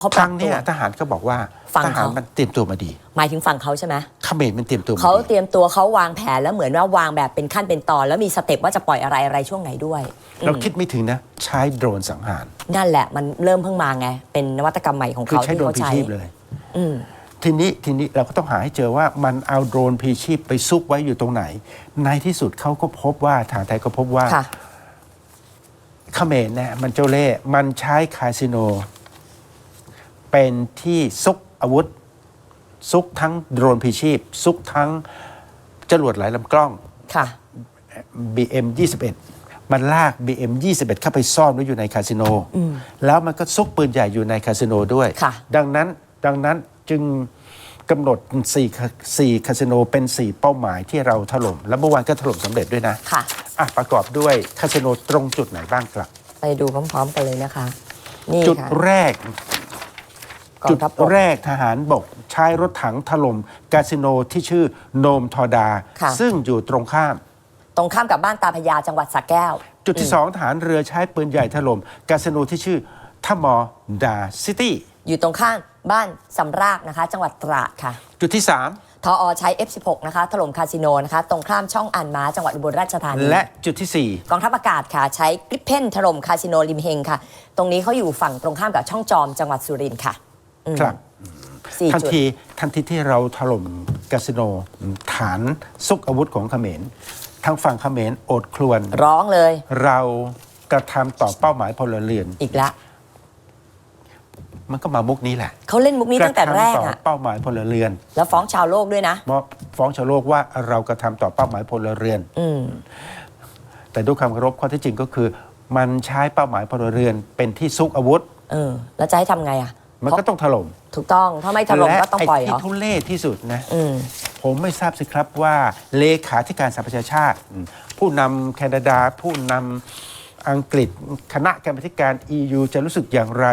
เขาคปรัรั้บงตัเนี้วยทหารก็บอกว่าฟังทหารเขามัมันเตรียมตัวมาดีหมายถึงฝั่งเขาใช่ไหมเขมรมันเตรียมตัวมาเขาดีเตรียมตัวเขาวางแผนแล้วเหมือนว่าวางแบบเป็นขั้นเป็นตอน แล้วมีสเต็ปว่าจะปล่อยอะไรอะไรช่วงไหนด้วยอืมเราคิดไม่ถึงนะ ใช้โดรนสังหาร นั่นแหละมันเริ่มเพิ่งมาไง เป็นนวัตกรรมใหม่ของคือเขาใช้ที่โดรนเขาพีใช้ชีพเลย อืม ทีนี้ทีนี้เราก็ต้องหาให้เจอว่ามันเอาโดรนพีชีพไปซุกไว้อยู่ตรงไหน ในที่สุดเขาก็พบว่าทางไทยก็พบว่าค่ะ เขมรเนี่ยมันเจ้าเล่ห์มันใช้คาสิโน เป็นที่ซุกอาวุธ ซุกทั้งโดรนพีชีพ ซุกทั้งจรวดหลายลำกล้อง ค่ะ BM 21 มันลาก BM 21 เข้าไปซ่อนไว้อยู่ในคาสิโน แล้วมันก็ซุกปืนใหญ่อยู่ในคาสิโนด้วย ค่ะ ดังนั้นดังนั้นจึงกำหนด4คา4คาสิโนเป็น 4 เป้าหมายที่เราถล่ม แล้วเมื่อวานก็ถล่มสำเร็จด้วยนะค่ะ อะประกอบด้วยคาสิโนตรงจุดไหนบ้างครับ ไปดูพร้อมๆกันเลยนะคะ นี่จุดค่ะ แรกกอ จุงดทัพบกแรกทหารบกใช้รถถังถล่มคาสิโนที่ชื่อโนมทอดา ค่ะ ซึ่งอยู่ตรงข้าม ตรงข้ามกับบ้านตาพญาจังหวัดสระแก้ว จุดที่สองทหารเรือใช้ปืนใหญ่ถล่มคาสิโนที่ชื่อทัมมอดาซิตี้อยู่ตรงข้ามบ้านสำรากนะคะ จังหวัดตราดค่ะ จุดที่ทออใช้ F16 นะคะถล่มคาสิโนนะคะ ตรงข้ามช่องอันม้าจังหวัดอุบลราชธานี3และจุดที่ กองทัพอากาศค่ะ ใช้กริปเพนถล่มคาสิโนริมเฮงค่ะ ตรงนี้เขาอยู่ฝั่งตรงข้ามกับช่องจอมจังหวัดสุรินทร์ค่ะ อืม4ครับ สี่ทันจุด ทีทันทีที่เราถล่มคาสิโนฐานซุกอาวุธของเขมรทางฝั่งเขมรโอดครวน ร้องเลยเรากระทำต่อเป้าหมายพลเรือน อีกแล้วมันก็มามุกนี้แหละเขาเล่นมุกนี้ตั้งแต่แรกะทำต่ออะเป้าหมายพลเรือนแล้วฟ้องชาวโลกด้วยนะมอบฟ้องชาวโลกว่าเรากระทำต่อเป้าหมายพลเรือน อืม แต่ด้วยความเคารพข้อเที่จริงก็คือ มันใช้เป้าหมายพลเรือนเป็นที่ซุกอาวุธ เออ แล้วจะให้ทำไงอะ มันก็ต้องถล่มถูกต้องถ้าไม่ถล่มและก็ต้องปล่อยไอ้เหรที่อทุเล่ที่สุดนะอืมผมไม่ทราบสิครับว่าเลขาธิการสหประชาชาติ ผู้นำแคนาดา ผู้นำอังกฤษ คณะกรรมาธิการ EU จะรู้สึกอย่างไร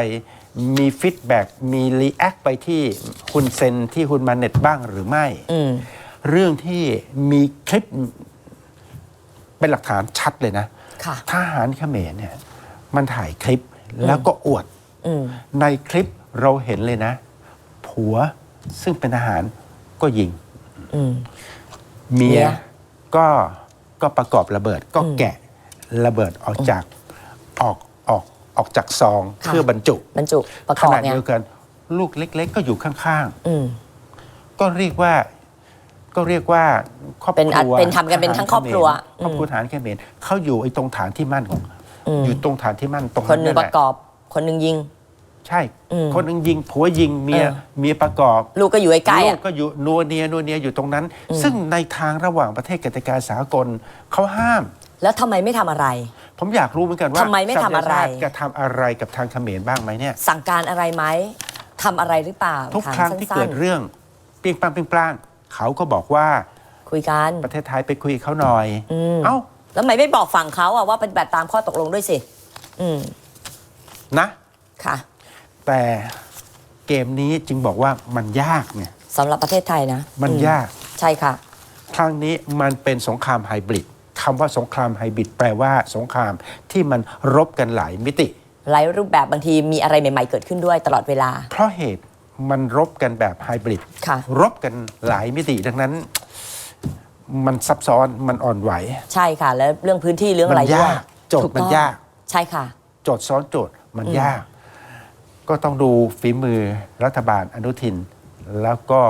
มีฟีดแบ็กมีรีแอคไปที่ฮุนเซนที่ฮุนมาเน็ตบ้างหรือไม่อืมเรื่องที่มีคลิปเป็นหลักฐานชัดเลยนะค่ะทหารเขมรเนี่ย มันถ่ายคลิปแล้วก็อวดอืมในคลิป เราเห็นเลยนะ ผัวซึ่งเป็นทหารก็ยิงอืม เมียเมียก็ก็ประกอบระเบิดก็อืมแกะระเบิดออกจากออกออกออกจากซองค่ะ เพื่อบรรจุบรรจุประกขอบณะเนี่ยเดียวกันลูกเล็ก ๆ ก็อยู่ข้างอืม ๆ ก็เรียกว่าก็เรียกว่าครอบเป็นครัวเป็นทำกันเป็นทั้งครอบครัวครอบครัวทหารเขมรเขาอยู่ไอ้ตรงฐานที่มั่นของ อืม อยู่ตรงฐานที่มั่นตรงคนหนึ่งแหปละระกอบ คนหนึ่งยิง ใช่อืมคนหนึงยิงผัวยิงเมียเออเมียประกอบ ลูกก็อยู่ใกล้ๆลูอะกก็อยู่นัวเนียนัวเนียอยู่ตรงนั้น ซึ่งในทางระหว่างประเทศกติกาสากลเขาห้าม แล้วทำไมไม่ทำอะไร ผมอยากรู้เหมือนกันว่าทำไมไม่ทำอะไรสหประชาชาติจะทำอะไรกับทางเขมรบ้างไหมเนี่ย สั่งการอะไรไหมทำอะไรหรือเปล่าทุกถามครั้งที่สั้เกินดเรื่องเปรียงปังเปรียงปลางเขาก็บอกว่าๆคุยกันประเทศไทยไปคุยกับเขาหน่อยอืมเอ้าแล้วทำไมไม่บอกฝั่งเขาอะว่าเป็นแบบตามข้อตกลงด้วยสิอืมนะค่ะ แต่เกมนี้จึงบอกว่ามันยากเนี่ยสำหรับประเทศไทยนะมันอืยาก ใช่ค่ะ ครั้งนี้มันเป็นสงครามไฮบริดคำว่าสงครามไฮบริดแปลว่าสงครามที่มันรบกันหลายมิติ หลายรูปแบบบางทีมีอะไรใหม่ ๆ เกิดขึ้นด้วยตลอดเวลา เพราะเหตุมันรบกันแบบไฮบริดค่ะรบกันหลายมิติดังนั้น มันซับซ้อนมันอ่อนไหว ใช่ค่ะ แล้วเรื่องพื้นที่เรื่องอะไรมันด้วยยากโจทย์ถูมันต้องยาก ใช่ค่ะ โจทย์ซ้อนโจทย์มันยาก ก็ต้องดูฝีมือรัฐบาลอนุทิน แล้วก็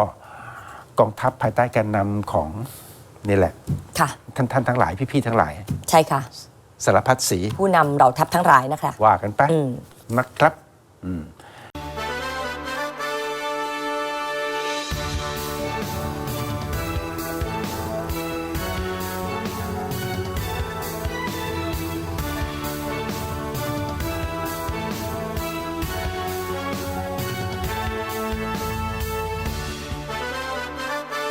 กองทัพภายใต้การนำของนี่แหละ ค่ะ ท่านท่านทั้งหลายพี่ ๆ ทั้งหลาย ใช่ค่ะ สารพัดสี ผู้นำเราทัพทั้งหลายนะคะ ว่ากันไปอืม นะครับ อืม